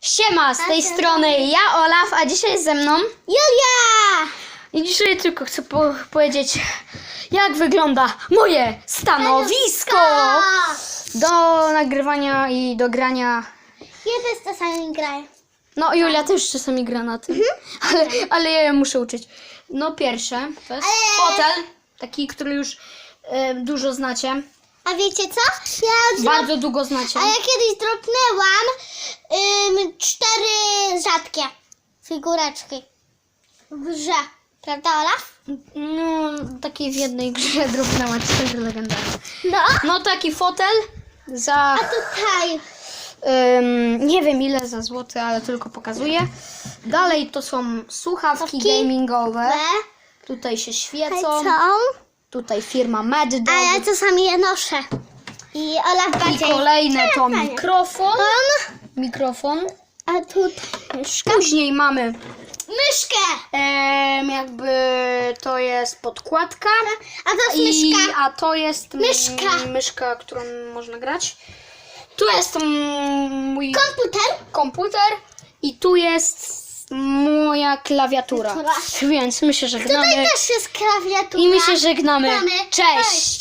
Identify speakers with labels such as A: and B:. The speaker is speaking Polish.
A: Siema, z tej strony ja Olaf, a dzisiaj jest ze mną
B: Julia!
A: i dzisiaj tylko chcę po powiedzieć jak wygląda moje stanowisko do nagrywania i do grania.
B: Ja też czasami graję.
A: No Julia też czasami gra na tym, ale, ale ja ją muszę uczyć. No pierwsze, to jest
B: Ale-
A: fotel, taki, który już e, dużo znacie,
B: A wiecie co? Ja
A: bardzo długo znacie.
B: A ja kiedyś dropnęłam rzadkie figureczki w grze. Prawda, Olaf?
A: No, takiej w jednej grze drobnęła cztery legendarne.
B: No.
A: No taki fotel za,
B: A tutaj
A: ym, nie wiem ile za złoty, ale tylko pokazuję. Dalej to są słuchawki
B: Słuchawki.
A: gamingowe.
B: B.
A: Tutaj się świecą. Tutaj firma Mad Dog.
B: A ja czasami je noszę. I Olaf
A: I
B: bardziej.
A: kolejne to mikrofon.
B: On,
A: Mikrofon.
B: a tutaj myszka.
A: Później mamy
B: Myszkę!
A: em, jakby to jest podkładka.
B: A to jest
A: I,
B: myszka.
A: a to jest mm,
B: Myszka.
A: myszka, którą można grać. Tu jest mm, mój
B: Komputer.
A: komputer i tu jest moja klawiatura.
B: Klawiatura.
A: Więc my się żegnamy.
B: Tutaj też jest klawiatura.
A: I my się żegnamy. Cześć!